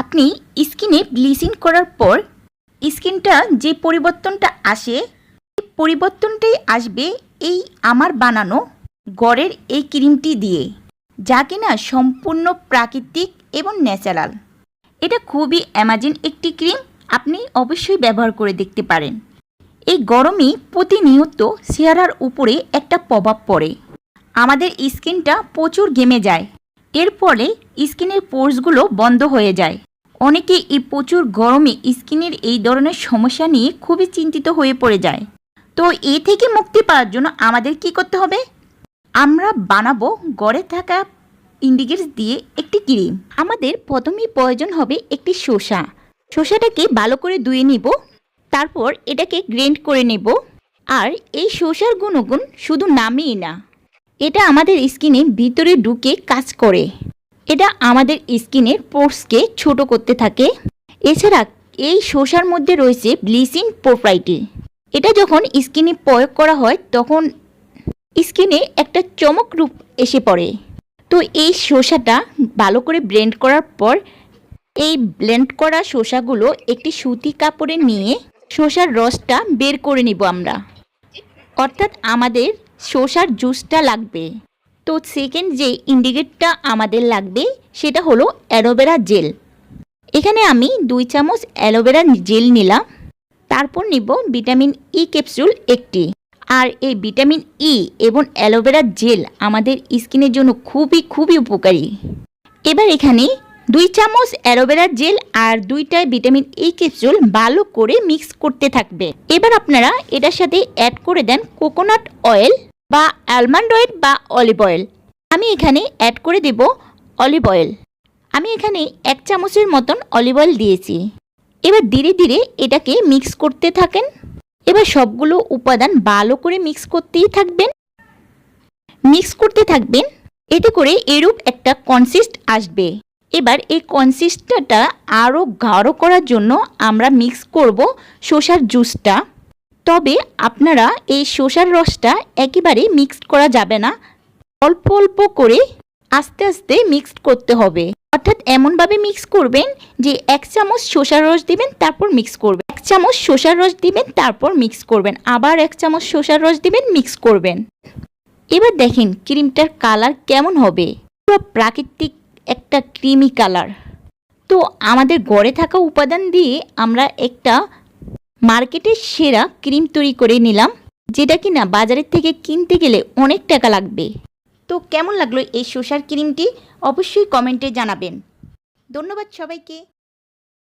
আপনি স্কিনে ব্লিচিং করার পর স্কিনটা যে পরিবর্তনটা আসে, সেই পরিবর্তনটাই আসবে এই আমার বানানো গড়ের এই ক্রিমটি দিয়ে, যা কিনা সম্পূর্ণ প্রাকৃতিক এবং ন্যাচারাল। এটা খুবই অ্যামাজিন একটি ক্রিম, আপনি অবশ্যই ব্যবহার করে দেখতে পারেন। এই গরমে প্রতিনিয়ত চেহারার উপরে একটা প্রভাব পড়ে। আমাদের স্কিনটা প্রচুর গেমে যায়। এর ফলে স্কিনের পোর্সগুলো বন্ধ হয়ে যায়। অনেকে এই প্রচুর গরমে স্কিনের এই ধরনের সমস্যা নিয়ে খুবই চিন্তিত হয়ে পড়ে যায়। তো এ থেকে মুক্তি পাওয়ার জন্য আমাদের কি করতে হবে? আমরা বানাবো গড়ে থাকা ইন্ডিগেটস দিয়ে একটি ক্রিম। আমাদের প্রথমেই প্রয়োজন হবে একটি শসা। শসাটাকে ভালো করে ধুয়ে নিব। তারপর এটাকে গ্রেন্ড করে নেব। আর এই শসার গুণগুণ শুধু নামেই না। এটা আমাদের স্কিনে ভিতরে ঢুকে কাজ করে। এটা আমাদের স্কিনের পোর্সকে ছোট করতে থাকে। এছাড়া এই শসার মধ্যে রয়েছে ব্লিচিং প্রোপ্রাইটি এটা যখন স্কিনে প্রয়োগ করা হয়, তখন স্কিনে একটা চমক রূপ এসে পড়ে। তো এই শসাটা ভালো করে ব্লেন্ড করার পর, এই ব্লেন্ড করা শসাগুলো একটি সুতি কাপড়ে নিয়ে শসার রসটা বের করে নিব আমরা। অর্থাৎ আমাদের শসার জুসটা লাগবে। তো সেকেন্ড যে ইন্ডিকেটটা আমাদের লাগবে, সেটা হলো অ্যালোভেরা জেল। এখানে আমি দুই চামচ অ্যালোভেরা জেল নিলাম। তারপর নিব ভিটামিন ই ক্যাপসুল একটি। আর এই ভিটামিন ই এবং অ্যালোভেরা জেল আমাদের স্কিনের জন্য খুবই খুবই উপকারী। এবার এখানে দুই চামচ অ্যালোভেরা জেল আর দুইটা ভিটামিন ই ক্যাপসুল ভালো করে মিক্স করতে থাকবে। এবার আপনারা এটার সাথে অ্যাড করে দেন কোকোনাট অয়েল বা অ্যালমন্ড অয়েল বা অলিভ অয়েল আমি এখানে অ্যাড করে দেব অলিভ অয়েল আমি এখানে এক চামচের মতন অলিভ অয়েল দিয়েছি। এবার ধীরে ধীরে এটাকে মিক্স করতে থাকেন। এবার সবগুলো উপাদান ভালো করে মিক্স করতেই থাকবেন। মিক্স করতে থাকবেন, এতে করে এরূপ একটা কনসিস্ট আসবে। এবার এই কনসিস্টটা আরও গাঢ় করার জন্য আমরা মিক্স করব শসার জুসটা তবে আপনারা এই শসার রসটা একেবারে মিক্সড করা যাবে না। অল্প অল্প করে আস্তে আস্তে মিক্সড করতে হবে। অর্থাৎ এমনভাবে মিক্স করবেন যে এক চামচ শসার রস দিবেন, তারপর মিক্স করবেন। এক চামচ শসার রস দিবেন, তারপর মিক্স করবেন। আবার এক চামচ শসার রস দিবেন মিক্স করবেন। এবার দেখেন ক্রিমটার কালার কেমন হবে। পুরো প্রাকৃতিক একটা ক্রিমি কালার। তো আমাদের গড়ে থাকা উপাদান দিয়ে আমরা একটা মার্কেটের সেরা ক্রিম তৈরি করে নিলাম, যেটা কিনা বাজারের থেকে কিনতে গেলে অনেক টাকা লাগবে। তো কেমন লাগল এই শোষার ক্রিমটি? অবশ্যই কমেন্টে জানাবেন। ধন্যবাদ সবাইকে।